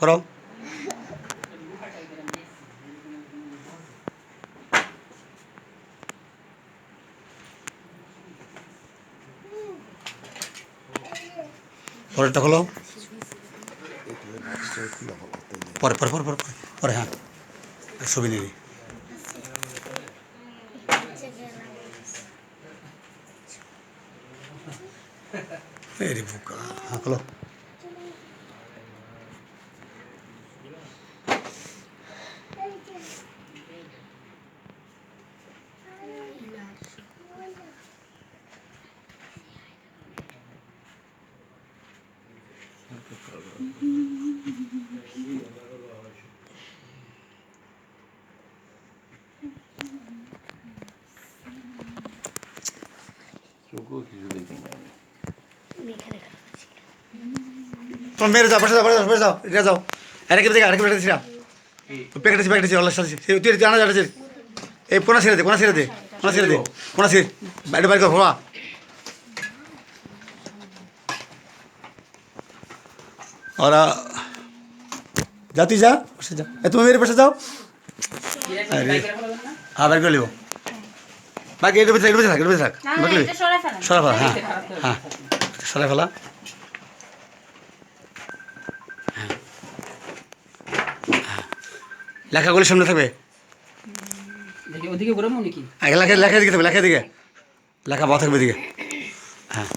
করো পরেরটা হলো পরে পরে পরে পরে পরে হ্যাঁ। ছবি নিবি। এরে বোকা হ্যাঁ খোলো তোমার মেরে যাও বসে যাও বসে যাও এটা যাও। আরে কি দেখে আরে কি? প্যাকেট দিছিলাম প্যাকেট প্যাকেট দিছি আল্লাহ সাথে তুই তুই আনা যাচ্ছে এই পোনা ছেড়ে দে পোনা ছেড়ে দে পোনা ছেড়ে দে পোনা ছেড়ে বাইরে বাইরে কর ভোয়া ওরা যা তুই যা বসে যা। এ তুমি মেরে বসে যাও। আরে হ্যাঁ বাইর করে লিব বাকি এটা বেঁচে এটা বেঁচে থাক এটা বেঁচে থাক। ফেলেন। সরা ফেলা হ্যাঁ হ্যাঁ। সরা ফেলা। হ্যাঁ। হ্যাঁ। লেখাগুলি সামনে থাকবে। দেখি ওদিকে ঘুরাবো নাকি? আগে লেখা লেখা দিকে থাকবে লেখা দিকে লেখা বা থাকবে দিকে হ্যাঁ।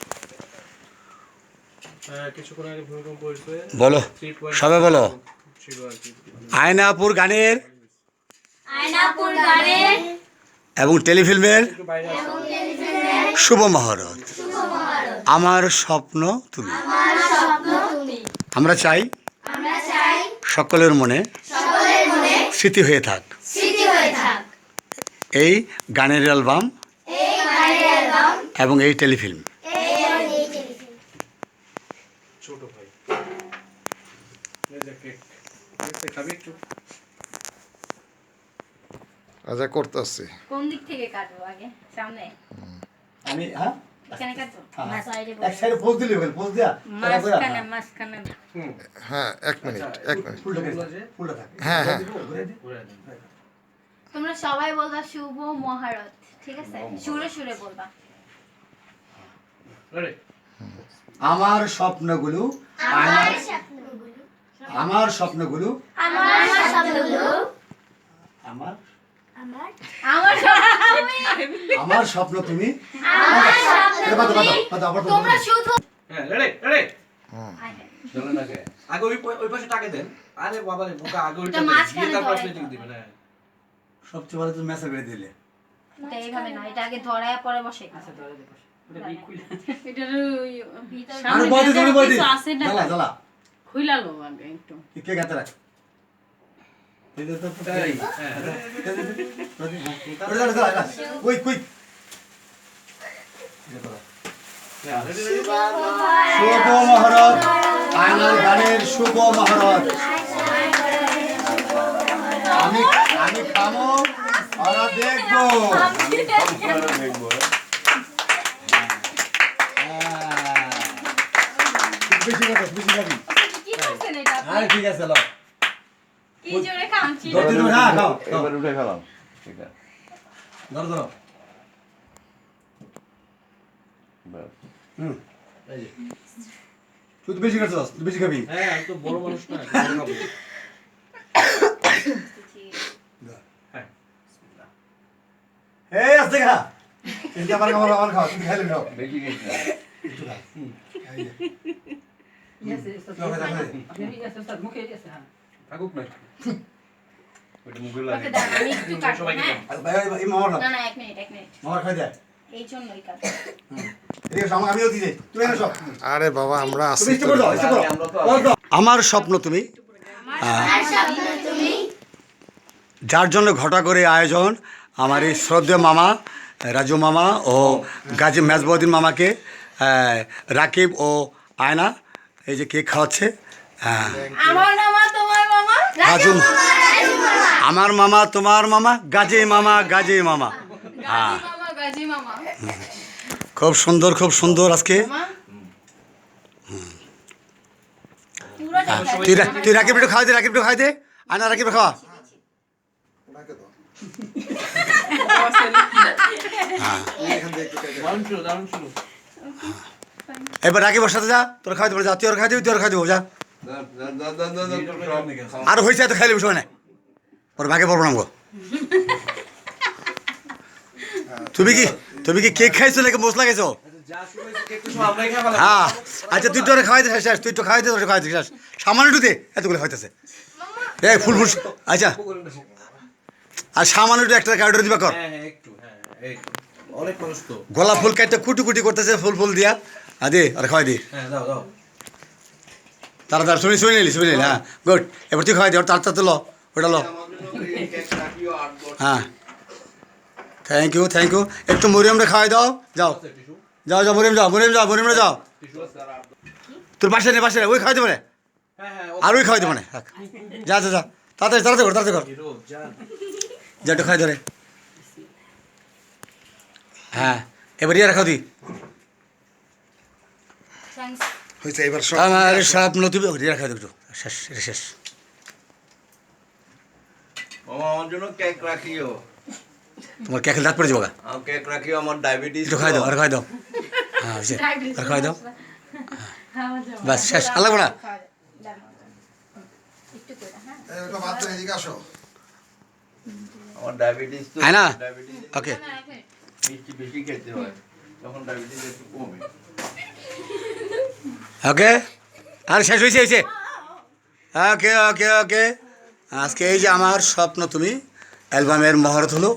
হয়েছে। বলো সবে বলো। আয়নাপুর গানের আয়নাপুর গানের এবং টেলিফিল্মের শুভ মহরত। আমার স্বপ্ন তুমি। আমরা চাই সকলের মনে স্মৃতি হয়ে থাক। এই গানের অ্যালবাম এবং এই টেলিফিল্ম। ছোট ভাই। খাবি একটু? আচ্ছা করতেছি কোন দিক থেকে কাটবো আগে? সামনে? আমি হ্যাঁ? হ্যাঁ এক মিনিট এক মিনিট। ফুলটা ফুলটা থাকে। হ্যাঁ হ্যাঁ। তোমরা সবাই বলবা শুভ মহারত ঠিক আছে? সুরে সুরে বলবা। আমার স্বপ্নগুলো আয়নার আমার স্বপ্নগুলো। আমার শব্দগুলো আমার আমার আমার স্বপ্ন তুমি। হ্যাঁ আগে ওই পাশে টাকে দেন। আরে বাবা রে বোকা আগে ওইটা তারপর। দিবেন হ্যাঁ। সবচেয়ে ভালো তুমি মেসেজ করে দিলে। এটা এইভাবে না এটা আগে ধরায় পরে বসে। আচ্ছা ধরে দি খুইলালো আগে একটু। কে গাতে রাখ? শুভ মহরত। আয়নার গানের শুভ মহরত। আমি আমি খামো ওরা দেখব। হ্যাঁ। বেশি খাব, বেশি খাবি। ঠিক আছে লো কি জোরে কামছি হ্যাঁ। এবার উঠে ঠিক আছে। ধরো ধরো। হুম তুই বেশি খাচ্ছিস তুই বেশি খাবি। হ্যাঁ আমি তো বড় মানুষ না। হ্যাঁ এই আস্তে খা। এটা আমার খাবার আমার খাও তুমি খাইলে খাও। বেশি গেছি একটু খা। আপনি yes, yes, মুখে হ্যাঁ। থাকুক না। আর বাবা আমরা আমরা স্বপ্ন তুমি। যার জন্য ঘটা করে আয়োজন আমার এই শ্রদ্ধেয় মামা রাজু মামা ও গাজী মেজবউদ্দিন মামাকে রাকিব ও আয়না এই যে কেক খাওয়াচ্ছে হ্যাঁ মামা আমার মামা তোমার মামা গাজে মামা গাজে মামা। হ্যাঁ। খুব সুন্দর খুব সুন্দর আজকে। হ্যাঁ, তুই তুই রাকিব একটু খাওয়া দে রাকিব একটু খাওয়া দে। আয়না রাকিব খাওয়া। ছিল এবার রাকিবের সাথে যা তোর খাওয়া দেবো যা তুই ওর খাওয়া দিবি তুই ওর খাওয়া দেবো যা। আর হয়েছে এত খাইলে বিষয় না ওর ভাগে পড়ব না তুমি কি তুমি কি কেক খাইছো নাকি মশলা খাইছো হ্যাঁ। আচ্ছা তুই তো ওরে খাওয়াই দে শেষ তুই তো খাওয়াই দে তোর খাওয়াই দে শেষ সামান্য একটু দে এতগুলো খাইতেছে এই ফুল ফুল আচ্ছা। আর সামান্য একটু একটা কাউডার দিবা কর। হ্যাঁ হ্যাঁ হ্যাঁ গোলাপ ফুল কাটতে কুটি কুটি করতেছে ফুল ফুল দিয়া। আ দে আর খাওয়াই দে। হ্যাঁ দাও দাও। তাড়াতাড়ি শুনি, শুনে নিলি শুনে নিলি হ্যাঁ। গুড। এবার তুই খাওয়াই দে তাড়াতাড়ি তো ল, ওটা ল। হ্যাঁ। থ্যাংক ইউ থ্যাংক ইউ একটু মরিয়মরে খাওয়াই দাও। যাও। যাও যাও, মরিয়ম যাও মরিয়ম, যাও, মরিয়মরে যাও। তোর পাশে নে, পাশে ওই খাওয়াই দেবো আর ওই খাওয়াই দেবো না রাখ। যা যা যা। তাড়াতাড়ি তাড়াতাড়ি কর তাড়াতাড়ি কর। যা, একটু খাই ধরে। হ্যাঁ। এবার ইয়ে রাখাও দি। হয়েছে এবার সব আমার সব নতুন ইয়ে রাখাও দি একটু। শেষ শেষ। আমার জন্য কেক রাখিও। তোমার ক্যাকেল দাঁত পড়ে যাব কেক রাখিও আমার ডায়াবেটিস একটু খাই দাও আর খাই দাও। হ্যাঁ হয়েছে আর খাই দাও। বাস শেষ। আর লাগবো না? হ্যাঁ। এই, ওটা বাদ দে, এদিকে আসো। আমার ডায়াবেটিস তো না? Diabetes okay. বেশি খেতে হয় তখন ডায়াবেটিস একটু কমে। ওকে? আর শেষ হয়েছে হয়েছে। ওকে ওকে ওকে। আজকে এই যে আমার স্বপ্ন তুমি, অ্যালবামের মহরত হলো।